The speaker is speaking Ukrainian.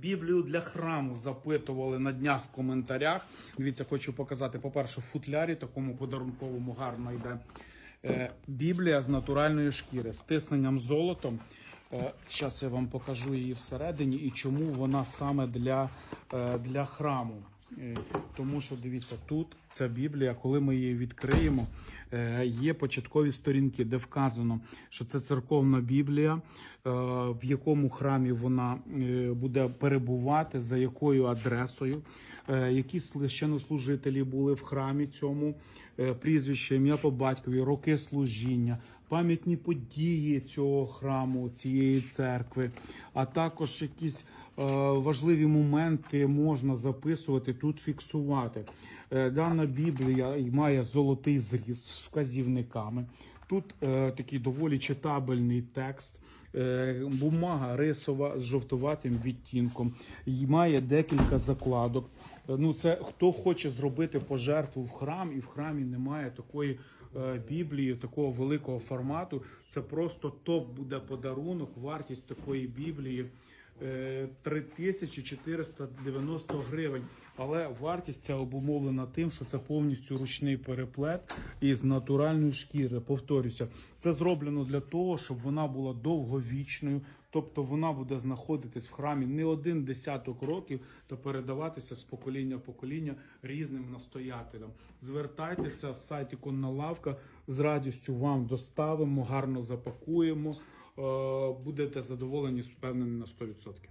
Біблію для храму запитували на днях в коментарях. Дивіться, хочу показати, по-перше, в футлярі такому подарунковому гарно йде. Е, Біблія з натуральної шкіри з тисненням золотом. Зараз я вам покажу її всередині і чому вона саме для, е, для храму. Е, Тому що дивіться, тут ця Біблія, коли ми її відкриємо, е, є початкові сторінки, де вказано, що це церковна Біблія, е, в якому храмі вона буде перебувати, за якою адресою, які священнослужителі були в храмі цьому, прізвище, ім'я по батькові, роки служіння, пам'ятні події цього храму, цієї церкви, а також якісь важливі моменти можна записувати тут, фіксувати. Е, Дана Біблія має золотий зріз з вказівниками. Тут е, такий доволі читабельний текст. Е, бумага рисова з жовтуватим відтінком. І має декілька закладок. Е, Ну, це хто хоче зробити пожертву в храм, і в храмі немає такої е, біблії, такого великого формату. Це просто топ буде подарунок. Вартість такої біблії. Е, 3490 гривень, але вартість ця обумовлена тим, що це повністю ручний переплет із натуральної шкіри. Повторюся, це зроблено для того, щоб вона була довговічною, тобто вона буде знаходитись в храмі не один десяток років та передаватися з покоління в покоління різним настоятелям. Звертайтеся з сайті Конна Лавка з радістю вам доставимо, гарно запакуємо. Е, Будете задоволені, впевнені на 100%.